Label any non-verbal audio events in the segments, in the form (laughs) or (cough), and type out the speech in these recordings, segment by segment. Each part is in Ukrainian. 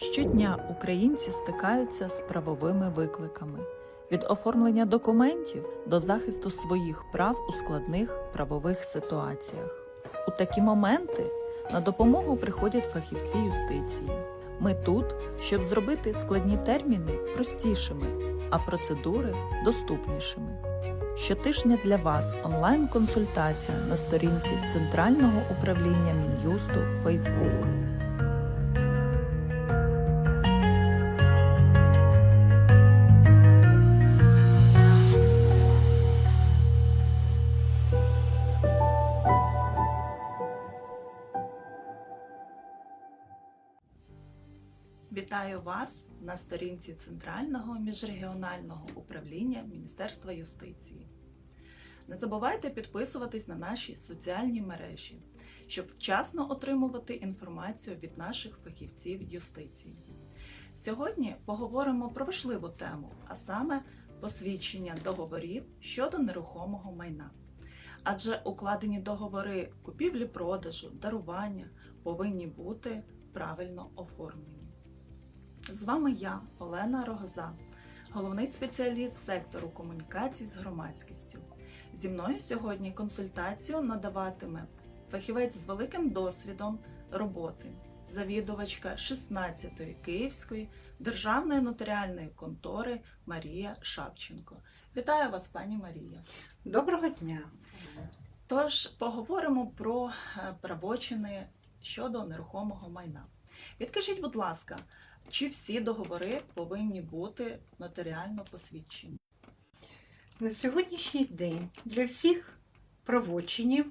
Щодня українці стикаються з правовими викликами від оформлення документів до захисту своїх прав у складних правових ситуаціях. У такі моменти на допомогу приходять фахівці юстиції. Ми тут, щоб зробити складні терміни простішими, а процедури доступнішими. Щотижня для вас онлайн-консультація на сторінці Центрального управління Мін'юсту в. Вітаю вас на сторінці Центрального міжрегіонального управління Міністерства юстиції. Не забувайте підписуватись на наші соціальні мережі, щоб вчасно отримувати інформацію від наших фахівців юстиції. Сьогодні поговоримо про важливу тему, а саме посвідчення договорів щодо нерухомого майна. Адже укладені договори купівлі-продажу, дарування повинні бути правильно оформлені. З вами я, Олена Рогоза, головний спеціаліст сектору комунікацій з громадськістю. Зі мною сьогодні консультацію надаватиме фахівець з великим досвідом роботи, завідувачка 16-ї Київської державної нотаріальної контори Марія Шапченко. Вітаю вас, пані Марія. Доброго дня. Тож поговоримо про е, правочини щодо нерухомого майна. Відкажіть, будь ласка, чи всі договори повинні бути нотаріально посвідчені? На сьогоднішній день для всіх правочинів,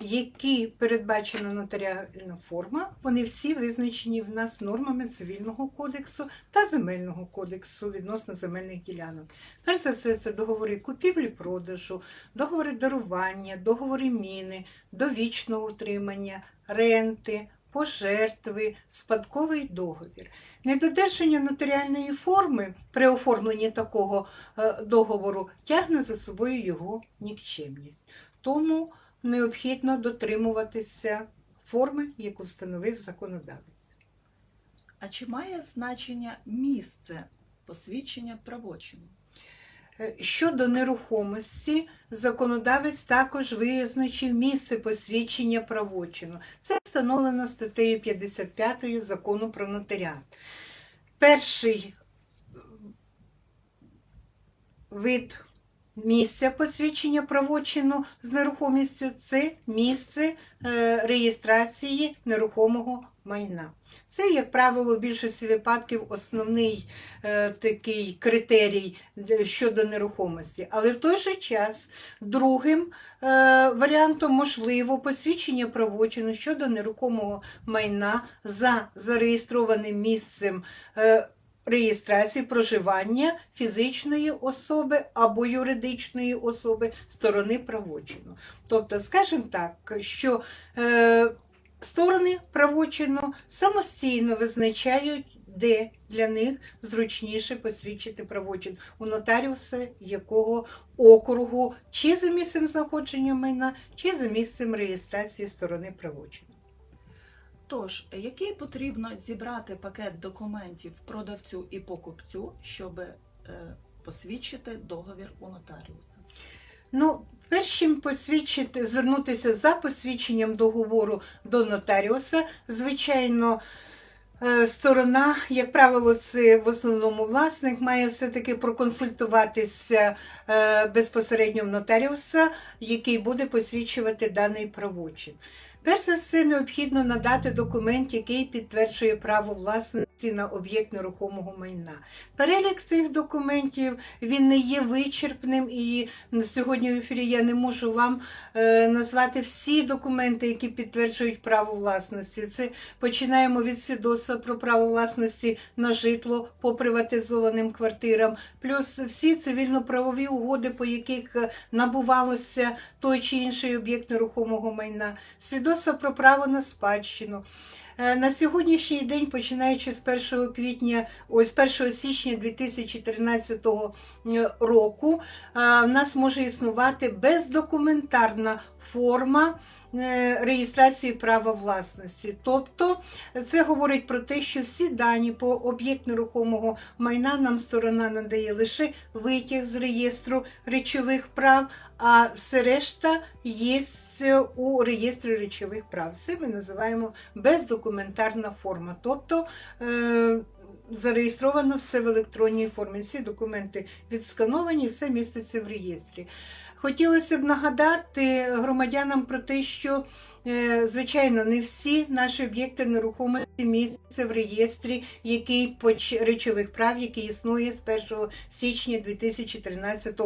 які передбачена нотаріальна форма, вони всі визначені в нас нормами цивільного кодексу та земельного кодексу відносно земельних ділянок. Перш за все, це договори купівлі-продажу, договори дарування, договори міни, довічного утримання, ренти, пожертви, спадковий договір. Недодержання нотаріальної форми при оформленні такого е, договору тягне за собою його нікчемність. Тому необхідно дотримуватися форми, яку встановив законодавець. А чи має значення місце посвідчення правочину? Е, Щодо нерухомості, законодавець також визначив місце посвідчення правочину. Це встановлено статтею 55 закону про нотаріат. Перший вид місця посвідчення правочину з нерухомістю це місце е, реєстрації нерухомого майна. Це, як правило, у більшості випадків основний е, такий критерій щодо нерухомості. Але в той же час другим е, варіантом можливо посвідчення правочину щодо нерухомого майна за зареєстрованим місцем. е, Реєстрації проживання фізичної особи або юридичної особи сторони правочину. Тобто, скажімо так, що е, сторони правочину самостійно визначають, де для них зручніше посвідчити правочин у нотаріуса якого округу, чи за місцем знаходження майна, чи за місцем реєстрації сторони правочину. Тож, який потрібно зібрати пакет документів продавцю і покупцю, щоб е, посвідчити договір у нотаріуса? Ну, перш чим посвідчити, звернутися за посвідченням договору до нотаріуса, звичайно, е, сторона, як правило, це в основному власник, має все-таки проконсультуватися е, безпосередньо в нотаріуса, який буде посвідчувати даний правочин. Перш за все, необхідно надати документ, який підтверджує право власності на об'єкт нерухомого майна. Перелік цих документів він не є вичерпним, і сьогодні в ефірі я не можу вам е, назвати всі документи, які підтверджують право власності. Це починаємо від свідоцтва про право власності на житло по приватизованим квартирам, плюс всі цивільно-правові угоди, по яких е, набувалося той чи інший об'єкт нерухомого майна, свідоцтво про право на спадщину. Е, На сьогоднішній день, починаючи з 1 квітня, ось з 1 січня 2013 е, року, е, в нас може існувати бездокументарна форма реєстрації права власності. Тобто це говорить про те, що всі дані по об'єкт нерухомого майна нам сторона надає лише витяг з реєстру речових прав, а все решта є у реєстрі речових прав. Це ми називаємо бездокументарна форма. Тобто е, зареєстровано все в електронній формі. Всі документи відскановані, все міститься в реєстрі. Хотілося б нагадати громадянам про те, що е, звичайно не всі наші об'єкти нерухомості містяться в реєстрі, який речових прав, який існує з 1 січня 2013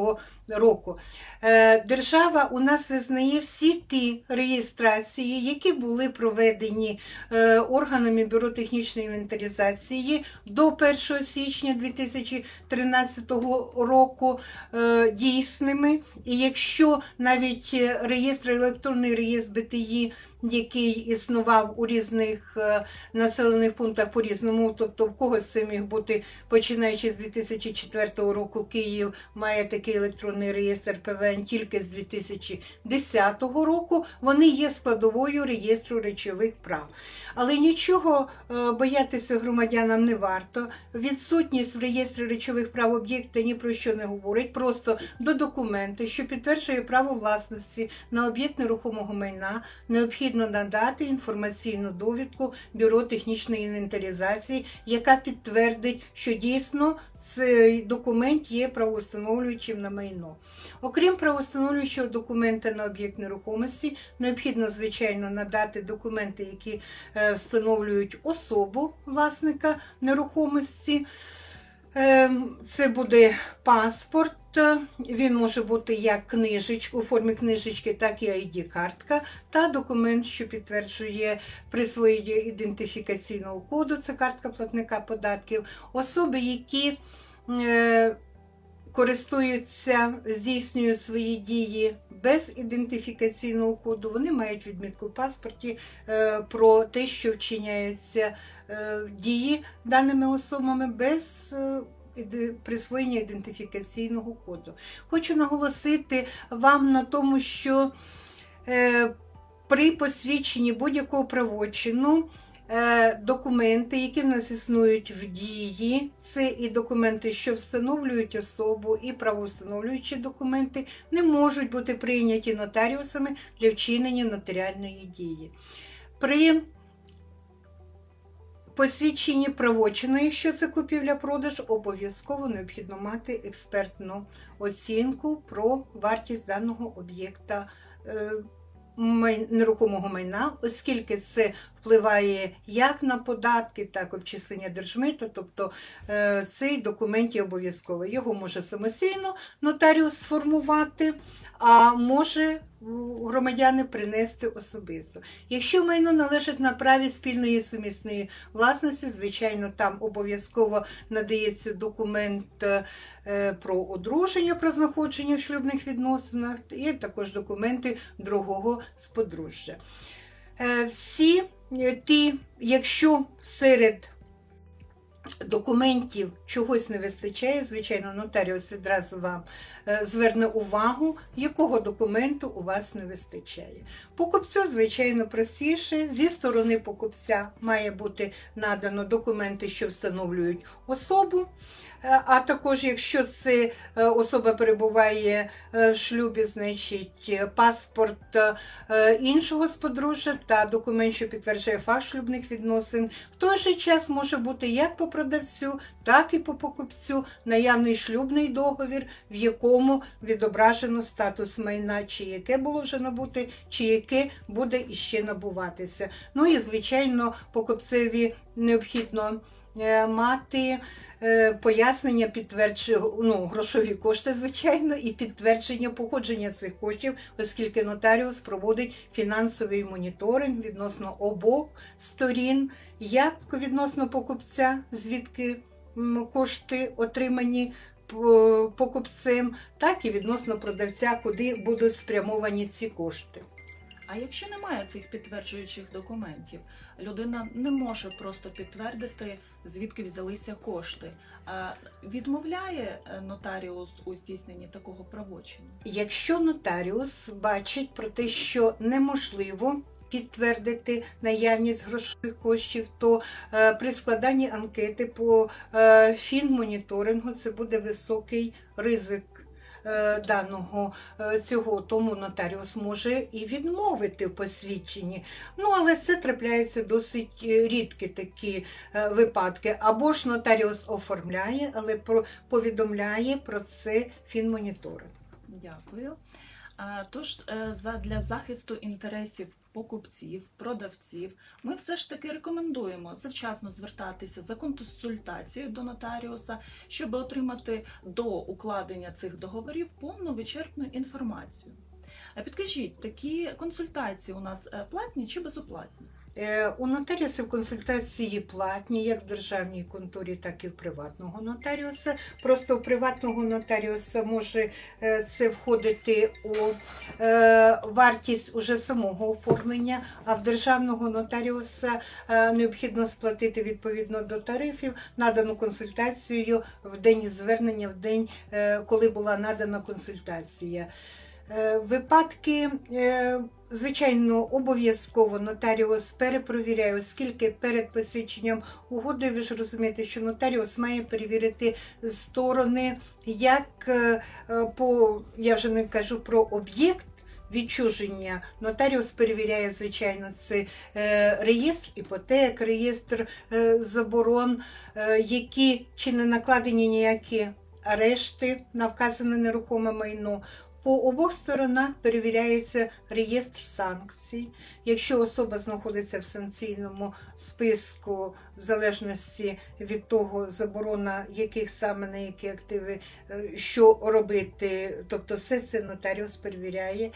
року. Е, Держава у нас визнає всі ті реєстрації, які були проведені е, органами бюро технічної інвентаризації до 1 січня 2013 року е, дійсними. І якщо навіть реєстр електронний реєстр БТІ, який існував у різних е, населених пунктах по-різному, тобто в когось це міг бути починаючи з 2004 року, Київ має такий електронний реєстр ПВН тільки з 2010 року, вони є складовою реєстру речових прав. Але нічого е, боятися громадянам не варто. Відсутність в реєстрі речових прав об'єкта ні про що не говорить. Просто до документу, що підтверджує право власності на об'єкт нерухомого майна, необхідно надати інформаційну довідку Бюро технічної інвентаризації, яка підтвердить, що дійсно цей документ є правоустановлюючим на майно. Окрім правоустановлюючого документа на об'єкт нерухомості, необхідно, звичайно, надати документи, які е, встановлюють особу власника нерухомості. Ем, Це буде паспорт. Він може бути як книжечка у формі книжечки, так і ID-картка, та документ, що підтверджує присвоєння ідентифікаційного коду, це картка платника податків. Особи, які е, користуються, здійснюють свої дії без ідентифікаційного коду, вони мають відмітку в паспорті е, про те, що вчиняються е, дії даними особами без е, присвоєння ідентифікаційного коду. Хочу наголосити вам на тому, що при посвідченні будь-якого правочину документи, які в нас існують в дії, це і документи, що встановлюють особу, і правоустановлюючі документи, не можуть бути прийняті нотаріусами для вчинення нотаріальної дії. При посвідченні правочину, якщо це купівля-продаж, обов'язково необхідно мати експертну оцінку про вартість даного об'єкта е, нерухомого майна, оскільки це впливає як на податки, так і обчислення держмита, тобто е, цей документ є обов'язковий. Його може самостійно нотаріус сформувати, а може громадяни принести особисто. Якщо майно належить на праві спільної сумісної власності, звичайно, там обов'язково надається документ е, про одруження, про знаходження в шлюбних відносинах, і також документи другого з подружжя. Е, Всі ті, якщо серед документів чогось не вистачає, звичайно, нотаріус відразу вам е, зверне увагу, якого документу у вас не вистачає. Покупцю, звичайно, простіше. Зі сторони покупця має бути надано документи, що встановлюють особу. Е, А також, якщо це е, особа перебуває е, в шлюбі, значить паспорт іншого з подружжя та документ, що підтверджує факт шлюбних відносин. В той же час може бути як по продавцю, так і по покупцю наявний шлюбний договір, в якому відображено статус майна, чи яке було вже набуте, чи яке буде іще набуватися. Ну і звичайно, покупцеві необхідно мати е, пояснення підтвердження, ну, грошові кошти, звичайно, і підтвердження походження цих коштів, оскільки нотаріус проводить фінансовий моніторинг відносно обох сторін, як відносно покупця, звідки кошти отримані покупцем, так і відносно продавця, куди будуть спрямовані ці кошти. А якщо немає цих підтверджуючих документів, людина не може просто підтвердити, звідки взялися кошти. А відмовляє е, нотаріус у здійсненні такого правочину? Якщо нотаріус бачить про те, що неможливо підтвердити наявність грошових коштів, то е, при складанні анкети по е, фінмоніторингу це буде високий ризик. Е, Даного е, цього тому нотаріус може і відмовити в посвідченні. Ну але це трапляється досить е, рідкі такі випадки. Або ж нотаріус оформляє, але про повідомляє про це фінмоніторинг. Дякую. Тож, для захисту інтересів покупців, продавців, ми все ж таки рекомендуємо завчасно звертатися за консультацією до нотаріуса, щоб отримати до укладення цих договорів повну вичерпну інформацію. А підкажіть, такі консультації у нас е, платні чи безоплатні? Е, У нотаріусів консультації платні, як в державній конторі, так і в приватного нотаріуса. Просто у приватного нотаріуса може е, це входити у вартість уже самого оформлення, а в державного нотаріуса необхідно сплатити відповідно до тарифів надану консультацію в день звернення, в день, коли була надана консультація. Е, Випадки, е, звичайно, обов'язково нотаріус перепровіряє, оскільки перед посвідченням угоди, ви ж розумієте, що нотаріус має перевірити сторони, як е, по, я вже не кажу про об'єкт. Відчуження нотаріус перевіряє, звичайно, це реєстр іпотек, реєстр заборон, які чи не накладені ніякі арешти на вказане нерухоме майно. По обох сторонах перевіряється реєстр санкцій. Якщо особа знаходиться в санкційному списку, в залежності від того, заборона яких саме на які активи, е, що робити, тобто все це нотаріус перевіряє.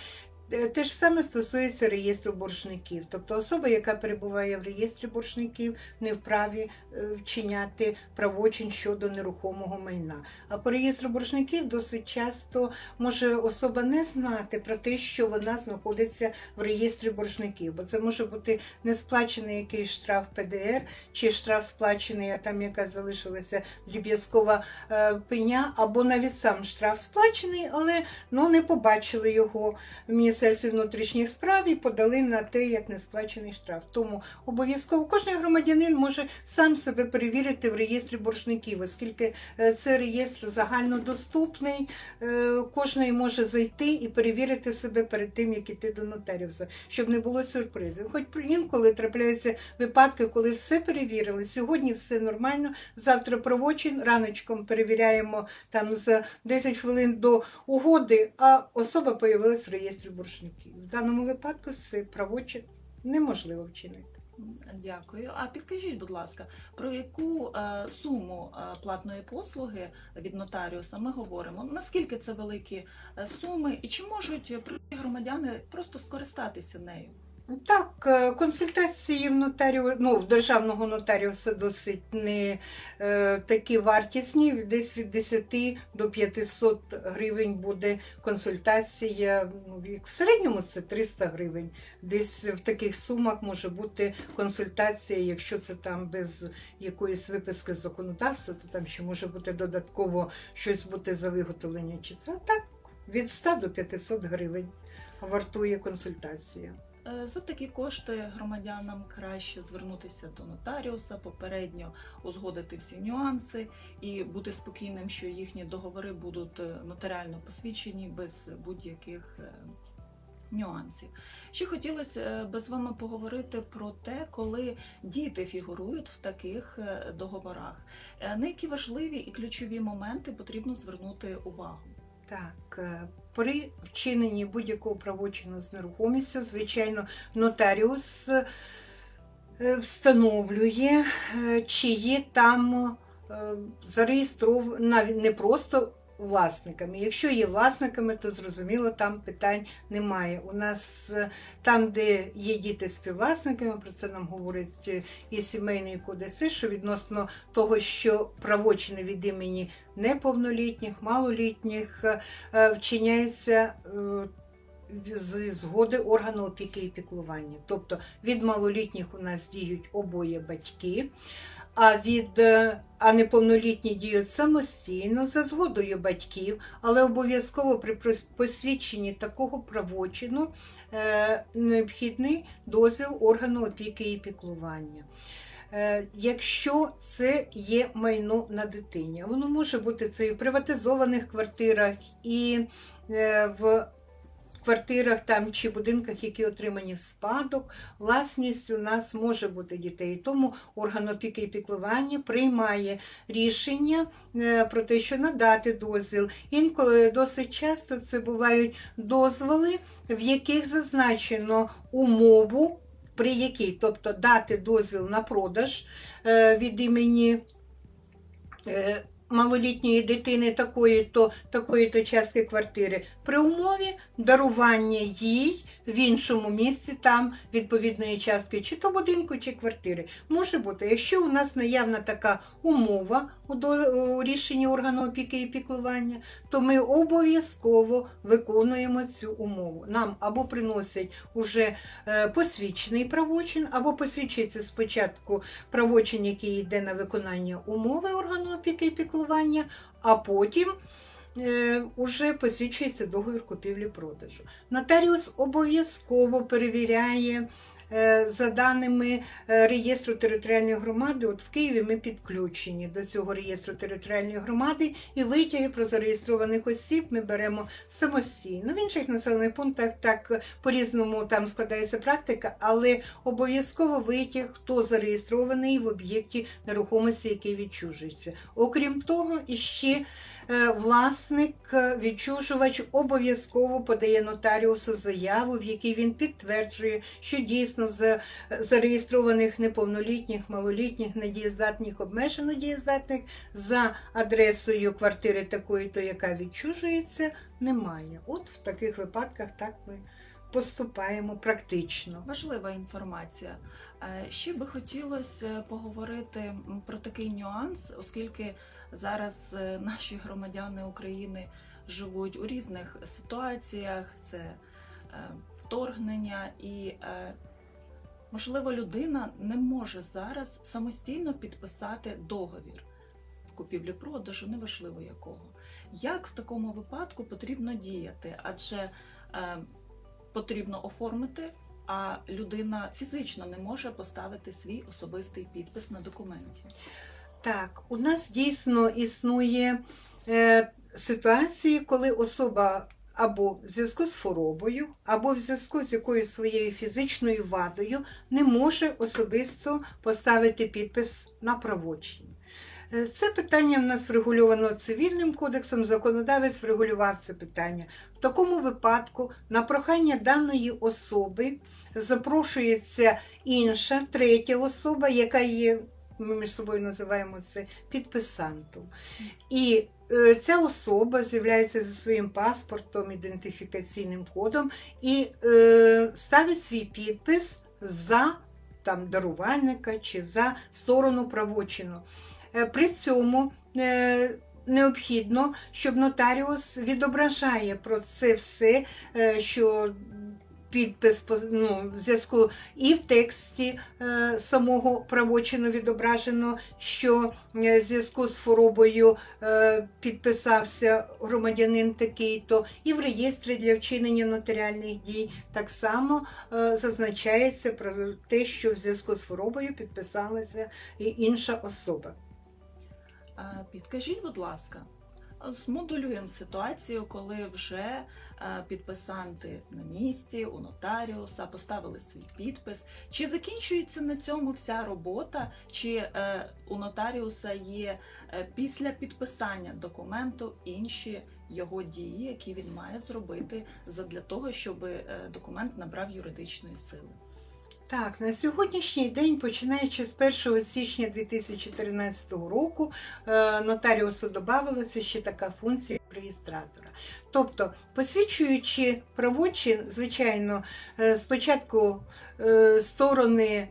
Е, Те ж саме стосується реєстру боржників. Тобто особа, яка перебуває в реєстрі боржників, не вправі е, вчиняти правочин щодо нерухомого майна. А по реєстру боржників досить часто може особа не знати про те, що вона знаходиться в реєстрі боржників, бо це може бути не сплачений якийсь штраф ПДР, чи штраф сплачений, а там яка залишилася дріб'язкова е, пеня, або навіть сам штраф сплачений, але ну не побачили його в Міністерстві внутрішніх справ і подали на те, як несплачений штраф. Тому обов'язково кожен громадянин може сам себе перевірити в реєстрі боржників, оскільки е, це реєстр загальнодоступний, е, кожен може зайти і перевірити себе перед тим, як іти до нотаріуса, щоб не було сюрпризів. Хоч інколи трапляються випадки, коли все перевірили. Сьогодні все нормально, завтра правочин, раночком перевіряємо там за 10 хвилин до угоди, а особа появилась в реєстрі боржників. В даному випадку все правочин неможливо вчинити. Дякую. А підкажіть, будь ласка, про яку е, суму е, платної послуги від нотаріуса ми говоримо? Наскільки це великі е, суми, і чи можуть громадяни просто скористатися нею? Так, е, консультації в нотаріу, ну, в державного нотаріуса досить не е, такі вартісні, десь від 10 до 500 гривень буде консультація. Ну, в середньому це 300 гривень. Десь в таких сумах може бути консультація, якщо це там без якоїсь виписки з законодавства, то там ще може бути додатково щось бути за виготовлення. Чи це так? Від 100 до 500 гривень вартує консультація. Е, За такі кошти громадянам краще звернутися до нотаріуса, попередньо узгодити всі нюанси і бути спокійним, що їхні договори будуть е, нотаріально посвідчені без будь-яких е, нюансів. Ще хотілося е, би з вами поговорити про те, коли діти фігурують в таких е, договорах. Е, На які важливі і ключові моменти потрібно звернути увагу. Так, е, при вчиненні будь-якого правочину з нерухомістю, звичайно, нотаріус е, встановлює, е, чи є там зареєстрована не просто власниками. Якщо є власниками, то зрозуміло, там питань немає. У нас е, там, де є діти співвласниками, про це нам говорить е, і сімейний кодекс, що відносно того, що правочини від імені неповнолітніх, малолітніх е, вчиняється з згоди органу опіки і піклування. Тобто від малолітніх у нас діють обоє батьки, а від е, а неповнолітні діють самостійно за згодою батьків, але обов'язково при посвідченні такого правочину е, необхідний дозвіл органу опіки і піклування. Е, Якщо це є майно на дитині, воно може бути це і в приватизованих квартирах, і е, в квартирах там чи будинках, які отримані в спадок, власність у нас може бути дітей. Тому орган опіки і піклування приймає рішення е, про те, що надати дозвіл. Інколи досить часто це бувають дозволи, в яких зазначено умову, при якій, тобто дати дозвіл на продаж е, від імені. е, Малолітньої дитини такої-то такої-то частки квартири при умові дарування їй в іншому місці там відповідної частки, чи то будинку, чи квартири. Може бути, якщо у нас наявна така умова у, рішенні органу опіки і піклування, то ми обов'язково виконуємо цю умову. Нам або приносять уже е, посвідчений правочин, або посвідчується спочатку правочин, який йде на виконання умови органу опіки і піклування, а потім уже посвідчується договір купівлі-продажу. Нотаріус обов'язково перевіряє. е, За даними е, реєстру територіальної громади, от в Києві ми підключені до цього реєстру територіальної громади, і витяги про зареєстрованих осіб ми беремо самостійно. В інших населених пунктах так по-різному там складається практика, але обов'язково витяг, хто зареєстрований в об'єкті нерухомості, який відчужується. Окрім того, іще е, власник, е, відчужувач обов'язково подає нотаріусу заяву, в якій він підтверджує, що дійсно в за- зареєстрованих неповнолітніх, малолітніх, недієздатних, обмежено дієздатних за адресою квартири такої, то яка відчужується, немає. От в таких випадках так ми поступаємо практично. Важлива інформація. Е, Ще би хотілося поговорити про такий нюанс, оскільки зараз е, наші громадяни України живуть у різних ситуаціях, це е, вторгнення, і е, можливо людина не може зараз самостійно підписати договір купівлі-продажу, неважливо якого. Як в такому випадку потрібно діяти? Адже потрібно оформити а людина фізично не може поставити свій особистий підпис на документі. Так, у нас дійсно існує е, ситуації, коли особа або в зв'язку з хворобою, або в зв'язку з якоюсь своєю фізичною вадою не може особисто поставити підпис на правочині. Е, Це питання в нас врегульовано цивільним кодексом, законодавець врегулював це питання. В такому випадку на прохання даної особи запрошується інша, третя особа, яка є, ми між собою називаємо це підписантом. І е, ця особа з'являється зі своїм паспортом, ідентифікаційним кодом і е, ставить свій підпис за там, дарувальника чи за сторону правочину. Е, При цьому необхідно, щоб нотаріус відображає про це все, що підпис ну, в зв'язку і в тексті е, самого правочину відображено, що е, в зв'язку з хворобою е, підписався громадянин такий-то, і в реєстрі для вчинення нотаріальних дій так само зазначається про те, що в зв'язку з хворобою підписалася інша особа. Підкажіть, будь ласка, змодулюємо ситуацію, коли вже е, підписанти на місці, у нотаріуса поставили свій підпис. Чи закінчується на цьому вся робота, чи е, у нотаріуса є е, після підписання документу інші його дії, які він має зробити задля того, щоб документ набрав юридичної сили? Так, на сьогоднішній день, починаючи з 1 січня 2013 року, е, нотаріусу додавалася ще така функція реєстратора. Тобто, посвідчуючи правочин, звичайно, е, спочатку е, сторони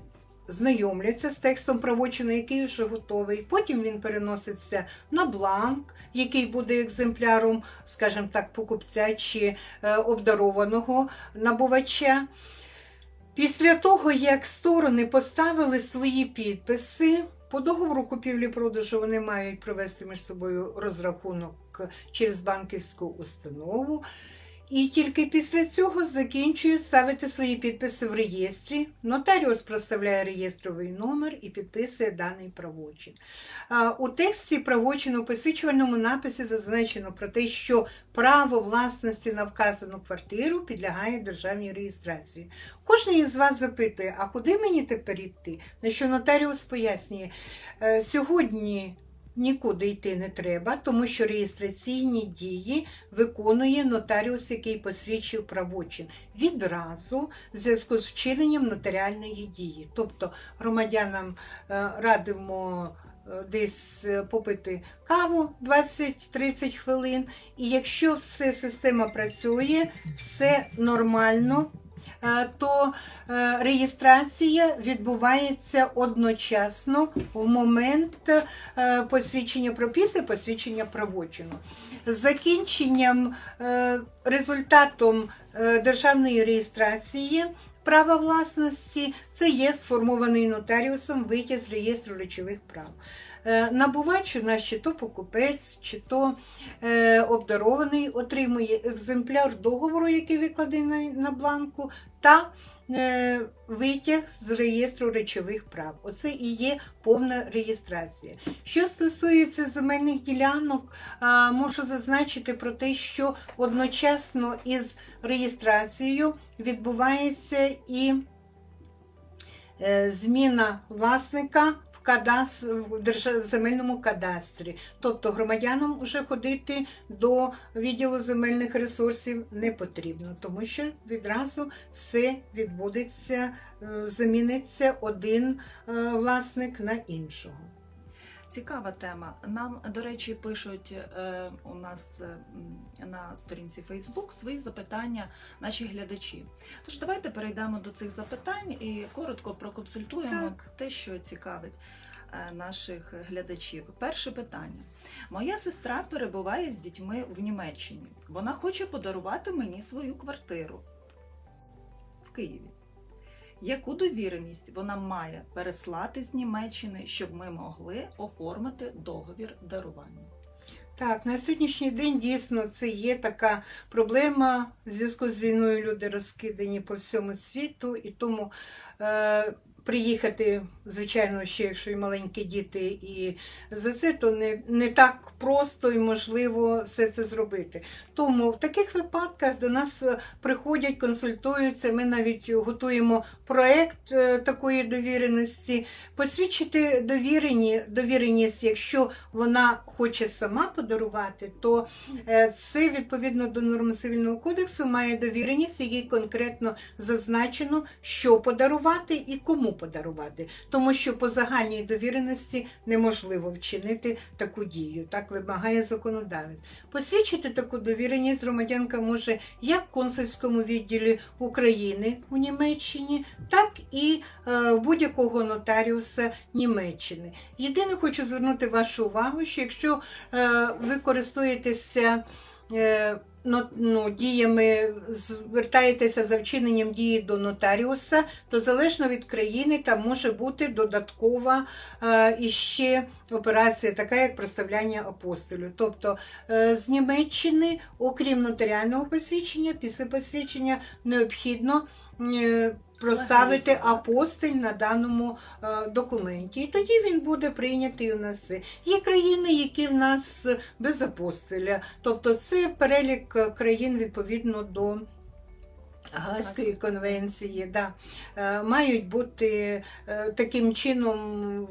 знайомляться з текстом правочину, який вже готовий. Потім він переноситься на бланк, який буде екземпляром, скажімо так, покупця чи обдарованого набувача. Після того, як сторони поставили свої підписи, по договору купівлі-продажу вони мають провести між собою розрахунок через банківську установу. І тільки після цього закінчують ставити свої підписи в реєстрі. Нотаріус проставляє реєстровий номер і підписує даний правочин. У тексті правочину у посвідчувальному написі зазначено про те, що право власності на вказану квартиру підлягає державній реєстрації. Кожен із вас запитує, а куди мені тепер йти? На що нотаріус пояснює, «Е, сьогодні нікуди йти не треба, тому що реєстраційні дії виконує нотаріус, який посвідчив правочин відразу в зв'язку з вчиненням нотаріальної дії. Тобто громадянам е, радимо е, десь е, попити каву 20-30 хвилин, і якщо все система працює, все нормально. Е, То е, реєстрація відбувається одночасно в момент е, посвідчення про після посвідчення правочину. З закінченням результатом державної реєстрації права власності це є сформований нотаріусом витяг з реєстру речових прав. Е, Набувач у нас чи то покупець, чи то е, обдарований отримує екземпляр договору, який викладений на бланку, та е, витяг з реєстру речових прав. Оце і є повна реєстрація. Що стосується земельних ділянок, можу зазначити про те, що одночасно із реєстрацією відбувається і зміна власника кадас... в земельному кадастрі. Тобто громадянам вже ходити до відділу земельних ресурсів не потрібно, тому що відразу все відбудеться, е, заміниться один е, власник на іншого. Цікава тема. Нам, до речі, пишуть е, у нас е, на сторінці Facebook свої запитання наші глядачі. Тож давайте перейдемо до цих запитань і коротко проконсультуємо Так. те, що цікавить е, наших глядачів. Перше питання: моя сестра перебуває з дітьми в Німеччині. Вона хоче подарувати мені свою квартиру в Києві. Яку довіреність вона має переслати з Німеччини, щоб ми могли оформити договір дарування? Так, на сьогоднішній день дійсно це є така проблема. В зв'язку з війною люди розкидані по всьому світу, і тому е, приїхати, звичайно, ще якщо і маленькі діти, і за це, то не, не так просто і можливо все це зробити. Тому в таких випадках до нас е, приходять, консультуються. Ми навіть готуємо проект е, такої довіреності. Посвідчити довірені, довіреність, якщо вона хоче сама подарувати, то е, це відповідно до норм цивільного кодексу має довіреність, якій конкретно зазначено, що подарувати і кому подарувати. Тому що по загальній довіреності неможливо вчинити таку дію. Так вимагає законодавець. Посвідчити таку довіреність громадянка може як в консульському відділі України у Німеччині, так і е, будь-якого нотаріуса Німеччини. Єдине, хочу звернути вашу увагу, що якщо е, ви користуєтеся е, ну, діями, звертаєтеся за вчиненням дії до нотаріуса, то залежно від країни там може бути додаткова е, іще операція, така як проставляння апостолю. Тобто е, з Німеччини, окрім нотаріального посвідчення, після посвідчення необхідно е, проставити апостиль на даному е, документі. І тоді він буде прийнятий у нас. Є країни, які в нас без апостиля. Тобто це перелік е, країн відповідно до. Гаазької конвенції, да. Е, мають бути е, таким чином,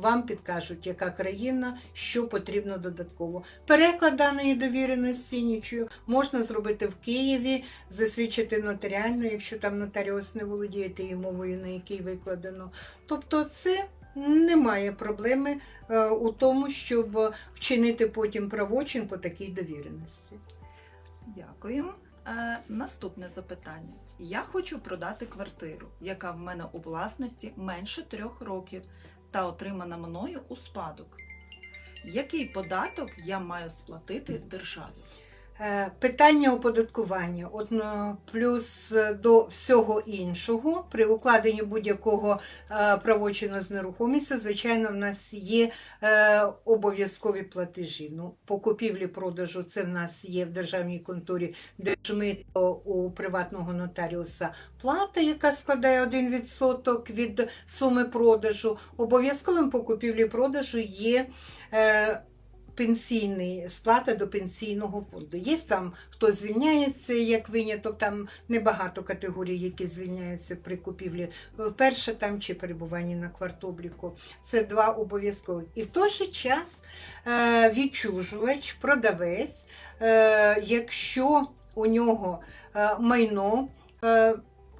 вам підкажуть, яка країна, що потрібно додатково. Переклад даної довіреності нічого можна зробити в Києві, засвідчити нотаріально, якщо там нотаріус не володіє тією мовою, на якій викладено. Тобто, це немає проблеми е, у тому, щоб вчинити потім правочин по такій довіреності. Дякую. Наступне запитання. Я хочу продати квартиру, яка в мене у власності менше трьох років та отримана мною у спадок. Який податок я маю сплатити державі? Е, Питання оподаткування. От, ну, плюс е, до всього іншого, при укладенні будь-якого е, правочину з нерухомістю, звичайно, в нас є е, обов'язкові платежі. Ну, по купівлі-продажу це в нас є в державній конторі держмито у приватного нотаріуса плата, яка складає 1% від суми продажу. Обов'язковим по купівлі-продажу є. Пенсійний сплата до пенсійного фонду. Є там хто звільняється як виняток, там небагато категорій, які звільняються при купівлі вперше там чи перебуванні на квартобліку. Це два обов'язкові. І в той же час е, відчужувач, продавець, е, якщо у нього е, майно,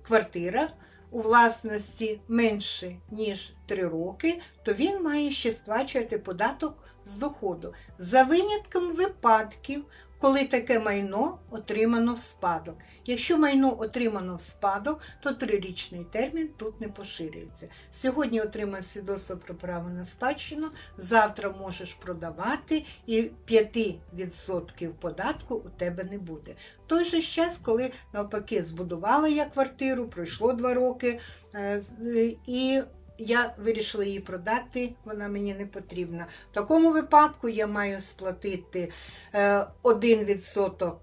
квартира. У власності менше ніж 3 роки, то він має ще сплачувати податок з доходу. За винятком випадків, коли таке майно отримано в спадок. Якщо майно отримано в спадок, то трирічний термін тут не поширюється. Сьогодні отримав свідоцтво про право на спадщину, завтра можеш продавати, і 5% податку у тебе не буде. В той же час, коли навпаки збудувала я квартиру, пройшло 2 роки, е, і я вирішила її продати, вона мені не потрібна. В такому випадку я маю сплатити е, 1%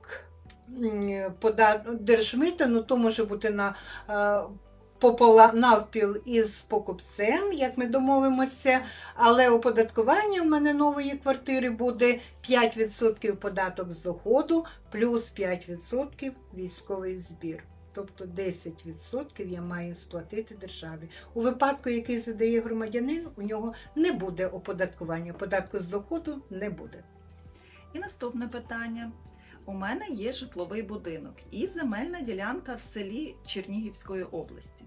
держмита, ну то може бути на е, попола навпіл із покупцем, як ми домовимося, але оподаткування в мене нової квартири буде 5% податок з доходу плюс 5% військовий збір. Тобто 10% я маю сплатити державі. У випадку, який задає громадянин, у нього не буде оподаткування. Податку з доходу не буде. І наступне питання. У мене є житловий будинок і земельна ділянка в селі Чернігівської області.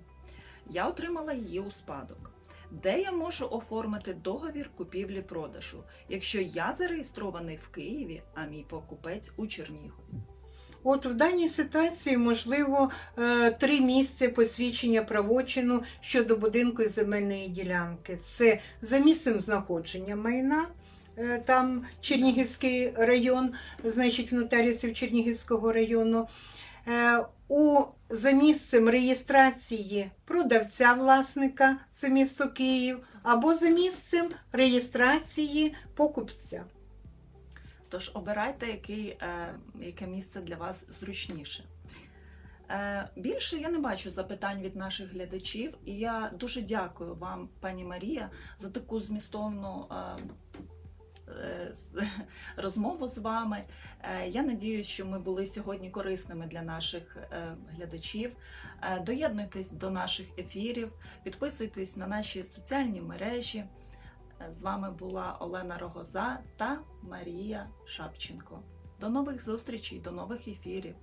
Я отримала її у спадок. Де я можу оформити договір купівлі-продажу, якщо я зареєстрований в Києві, а мій покупець у Чернігові? От в даній ситуації можливо е, три місця посвідчення правочину щодо будинку і земельної ділянки. Це за місцем знаходження майна. е, Там Чернігівський район, значить, в нотаріусів Чернігівського району. Е, У за місцем реєстрації продавця власника, це місто Київ, або за місцем реєстрації покупця. Тож обирайте, який, е, яке місце для вас зручніше. Е, більше я не бачу запитань від наших глядачів, і я дуже дякую вам, пані Марія, за таку змістовну е, е, (laughs) розмову з вами. Е, я надіюсь, що ми були сьогодні корисними для наших е, глядачів. Доєднуйтесь до наших ефірів, підписуйтесь на наші соціальні мережі. З вами була Олена Рогоза та Марія Шапченко. До нових зустрічей, до нових ефірів.